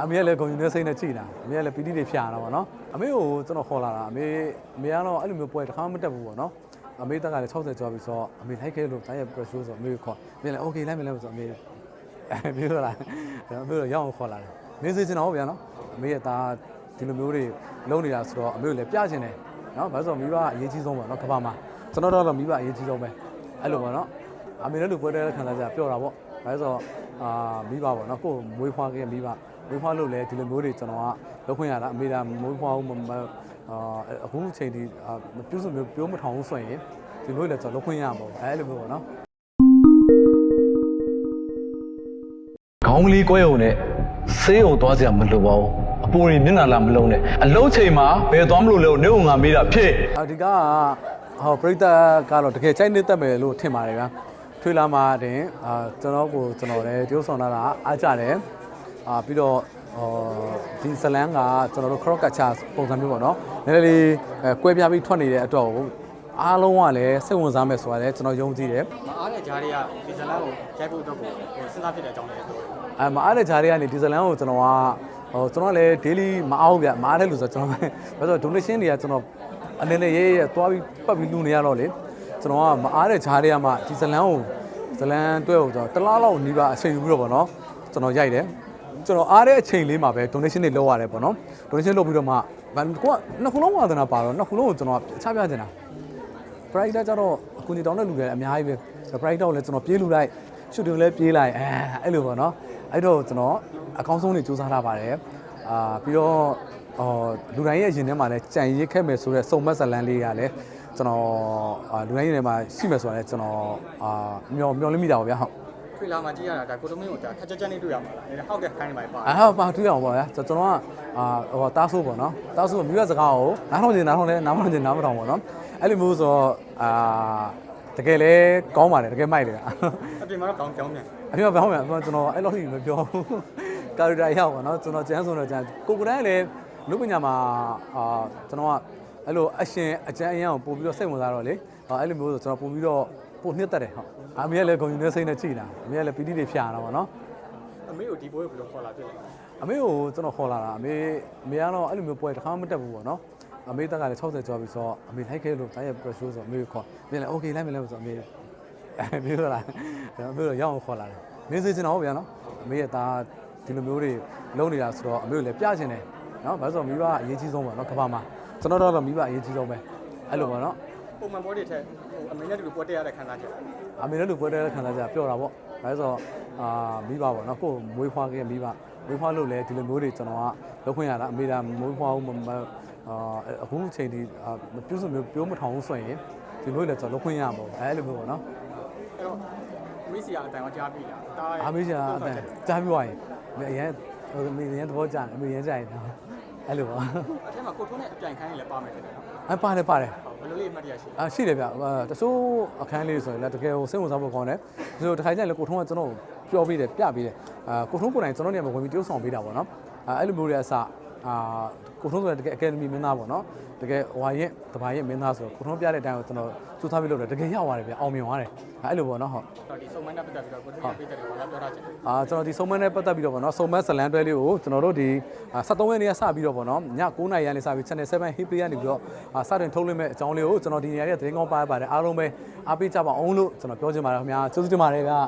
အမေကလည်းဂုံယူနေစိတ်နဲ့ကြည်တာအမေကလည်းပီတိတွေဖြာတာပေါ့နော်အမေကိုကျွန်တော်ခေါ်လာတာအမေအမေကတော့အဲ့လိုမျိုးပွဲတစ်ခါမှမတက်ဘူးပေါ့နော်အမေတက်ကလည်း60ကျော်ပြီဆိုတော့အမေလိုက်ခဲ့လို့တိုင်းရ pressure ဆိုအမေကိုခေါ်အမေလည်း okay လိုက်မယ်လိုက်မယ်ဆိုအမေအမေကလာအမေကရောက်အောင်ခေါ်လာတယ်မင်းစေချင်တော့ဗျာနော်အမေရဲ့သားဒီလိုမျိုးတွေလုံးနေတာဆိုတော့အမေကိုလည်းပြချင်တယ်နော်ဘာလို့ဆိုမိဘအရေးကြီးဆုံးပေါ့နော်ကဘာမှာကျွန်တော်တော့မိဘအရေးကြီးဆုံးပဲအဲ့လိုပေါ့နော်အမေလည်းလူပွဲတဲ့ခံစားကြပျော့တာပေါ့ဘာလို့ဆိုအာမိဘပေါ့နော်ကိုယ်မွေးဖွားခဲ့မိဘ မွေးဖွားလို့လည်းဒီလိုမျိုးတွေကျွန်တော်ကလုပ်ခွင့်ရတာအမေကမွေးဖွားဘူးအာအခုချိန်ဒီမပြုစုမျိုးပြောမထောင်ဘူးဆိုရင်ဒီလိုလည်းကျွန်တော်လုပ်ခွင့်ရမှာပေါ့အဲလိုမျိုးပေါ့နော်ခေါင်းကလေးကွဲုံနဲ့ဆေးုံသွားစရာမလိုပါဘူးအပူတွေမျက်နှာလာမလုံးနဲ့အလုံးချိန်မှာဘယ်သွားမလို့လဲနေုံငါမေးတာဖြစ်အဒီကဟောပရိသတ်ကတော့တကယ်ကြိုက်နေတတ်မယ်လို့ထင်ပါတယ်ဗျာထွေလာမှာတင်အာကျွန်တော်ကိုကျွန်တော်လည်းတရုပ်ဆောင်လာတာအားကြတယ် အာပြီးတော့ဟောဒီဇလန်ကကျွန်တော်တို့ cross catcher ပုံစံမျိုးပေါ့နော်နည်းနည်းလေးအဲကွဲပြားပြီးထွက်နေတဲ့အတွက်ကိုအားလုံးကလည်းစိတ်ဝင်စားမယ်ဆိုတာလည်းကျွန်တော်ယုံကြည်တယ်မအားတဲ့ဂျားတွေကဒီဇလန်ကိုရိုက်ဖို့အတွက်ကိုဟိုစဉ်းစားဖြစ်တဲ့အကြောင်းလေးပြောတယ်အဲမအားတဲ့ဂျားတွေကနေဒီဇလန်ကိုကျွန်တော်ကဟိုကျွန်တော်လည်း daily မအောင်ဗျမအားတဲ့လူဆိုကျွန်တော်ပဲဘာလို့ donation တွေကကျွန်တော်အနေနဲ့ရေးရေးသွားပြီးပတ်ပြီးလူနေရတော့လေကျွန်တော်ကမအားတဲ့ဂျားတွေကမှဒီဇလန်ကိုဇလန်တွဲကိုကျွန်တော်တစ်လားလောက်နီးပါအချိန်ယူပြီးတော့ဗောနော်ကျွန်တော်ရိုက်တယ် ကျွန်တော်အားတဲ့အချိန်လေးမှာပဲ donation တွေလုပ်ရတယ်ဗောနော် donation လုပ်ပြီးတော့မှကိုကနှစ်ခုလုံးဝါသနာပါတော့နှစ်ခုလုံးကိုကျွန်တော်ချပြချင်တာ pride ကြတော့အကူအညီတောင်းတဲ့လူတွေလည်းအများကြီးပဲ pride တော့လည်းကျွန်တော်ပြေးလူလိုက်ရှူတင်လည်းပြေးလိုက်အဲအဲ့လိုပေါ့နော်အဲ့တော့ကျွန်တော်အကောင်းဆုံးနေစူးစမ်းထားပါတယ်အာပြီးတော့အော်လူတိုင်းရဲ့ရင်ထဲမှာလည်းကြံရစ်ခဲ့မယ်ဆိုတော့စုံမက်ဇလန်လေးကလည်းကျွန်တော်အာလူတိုင်းရင်ထဲမှာရှိမယ်ဆိုတာလည်းကျွန်တော်အာမျောမျောလင်းမိတာပါဗျာဟုတ် ထွေလာမှာကြည့်ရတာဒါကိုတမင်းကိုဒါခက်ချက်ချက်လေးတွေ့ရမှာလားဒါဟောက်တဲ့ခိုင်းနေမှာပါအာဟာပါတွေ့အောင်ပေါ့ဗျာကျွန်တော်ကအာဟိုတားဆိုးပေါ့နော်တားဆိုးမြို့ရစကားကိုနားထောင်နေနားထောင်နေနားမထောင်နေနားမထောင်ပေါ့နော်အဲ့လိုမျိုးဆိုတော့အာတကယ်လဲကောင်းပါတယ်တကယ်မိုက်တယ်ဗျာအပြင်မှာတော့ကောင်းကြောင်းပြန်အဖေကဘာမှမကျွန်တော်အဲ့လိုကြီးမပြောဘူးကာရီတာရောက်ပါတော့ကျွန်တော်ကျန်းဆုံးတော့ကျန်းကိုကိုတိုင်းလည်းလူပညာမှာအာကျွန်တော်ကအဲ့လိုအရှင်အကျန်းအရန်ကိုပို့ပြီးတော့စိတ်ဝင်စားတော့လေအဲ့လိုမျိုးဆိုကျွန်တော်ပို့ပြီးတော့ ပို့နှစ်သက်တယ်ဟုတ်အမေကလည်းဂုံယူနေစိတ်နဲ့ကြည်တာအမေကလည်းပီတိတွေဖြာတာပေါ့နော်အမေကိုဒီဘိုးကိုဘယ်လိုခေါ်လာဖြစ်လဲအမေကိုကျွန်တော်ခေါ်လာတာအမေအမေကတော့အဲ့လိုမျိုးပွဲတစ်ခါမှမတက်ဘူးပေါ့နော်အမေတက်ကလည်း60ကျော်ပြီဆိုတော့အမေလိုက်ခဲ့လို့တိုင်းရ pressure ဆိုအမေကိုခေါ်အမေလည်း okay လိုက်မယ်လိုက်မယ်ဆိုအမေအမေကလာအမေကရောက်အောင်ခေါ်လာတယ်မင်းစေချင်တော့ဗျာနော်အမေရဲ့သားဒီလိုမျိုးတွေလုံးနေတာဆိုတော့အမေကိုလည်းပြချင်တယ်နော်ဘာလို့ဆိုမိဘအရေးကြီးဆုံးပေါ့နော်ကဘာမှာကျွန်တော်တော့မိဘအရေးကြီးဆုံးပဲအဲ့လိုပေါ့နော် ပုံမှန်ဘောတွေထက်ဟိုအမေနဲ့တူပွဲတက်ရတဲ့ခံစားချက်အမေလည်းလူပွဲတဲ့ခံစားကြပျော့တာပေါ့ဒါဆိုတော့အာမိဘပေါ့နော်ကိုယ်မွေးဖွားခဲ့မိဘမွေးဖွားလို့လည်းဒီလိုမျိုးတွေကျွန်တော်ကလုပ်ခွင့်ရတာအမေကမွေးဖွားဘူးမအာအခုချိန်ဒီမပြုစုမျိုးပြောမထောင်ဘူးဆိုရင်ဒီလိုလည်းကျွန်တော်လုပ်ခွင့်ရမှာပေါ့အဲလိုမျိုးပေါ့နော်အဲ့တော့ဝိစီယာအတန်ကကြားပြီလားတားအမေကအတန်ကြားပြီးသွားရင်အရင်အမေရန်သဘောကျတယ်အမေရန်ကြရင်အဲ့လိုပါအထက်မှာကိုထုံးနဲ့အပြိုင်ခိုင်းရင်လည်းပါမယ်တဲ့နော်အပါတယ်ပါတယ် ဘယ်လိုလေးအမှတ်တရရှိအာရှိတယ်ဗျတချို့အခန်းလေးဆိုရင်လည်းတကယ်ကိုစိတ်ဝင်စားဖို့ကောင်းတယ်ဒီလိုတစ်ခါကျရင်လည်းကိုထုံးကကျွန်တော်ကိုပြောပြီးတယ်ပြပြီးတယ်အာကိုထုံးကိုယ်တိုင်ကျွန်တော်နေရာမှာဝင်ပြီးတရုပ်ဆောင်ပေးတာပေါ့နော်အာအဲ့လိုမျိုးတွေအစ အာကိုထုံးဆိုရင်တကယ်အကယ်ဒမီမင်းသားပေါ့နော်တကယ်ဟွာရင်တဘာရင်မင်းသားဆိုတော့ကိုထုံးပြတဲ့အတိုင်းကိုကျွန်တော်စူးစမ်းပြီးလုပ်တယ်တကယ်ရောက်သွားတယ်ဗျအောင်မြင်သွားတယ်အဲ့လိုပေါ့နော်ဟုတ်တော့ဒီစုံမန်းနဲ့ပတ်သက်ပြီးတော့ကိုထုံးကပေးတဲ့တယ်ဘာပြောတာချက်အာကျွန်တော်ဒီစုံမနဲ့ပတ်သက်ပြီးတော့ဗောနော်စုံမဇလန်တွဲလေးကိုကျွန်တော်တို့ဒီ73ရက်နေ့ကစပြီးတော့ဗောနော်ည9:00နာရီကနေစပြီး channel 7 hip play ကနေပြီးတော့အာစတင်ထုတ်လွှင့်မဲ့အကြောင်းလေးကိုကျွန်တော်ဒီနေရာရဲ့သတင်းကောင်းပါပါတယ်အားလုံးပဲအားပေးကြပါအောင်လို့ကျွန်တော်ပြောချင်ပါတယ်ခင်ဗျာကျေးဇူးတင်ပါတယ်ဗျာ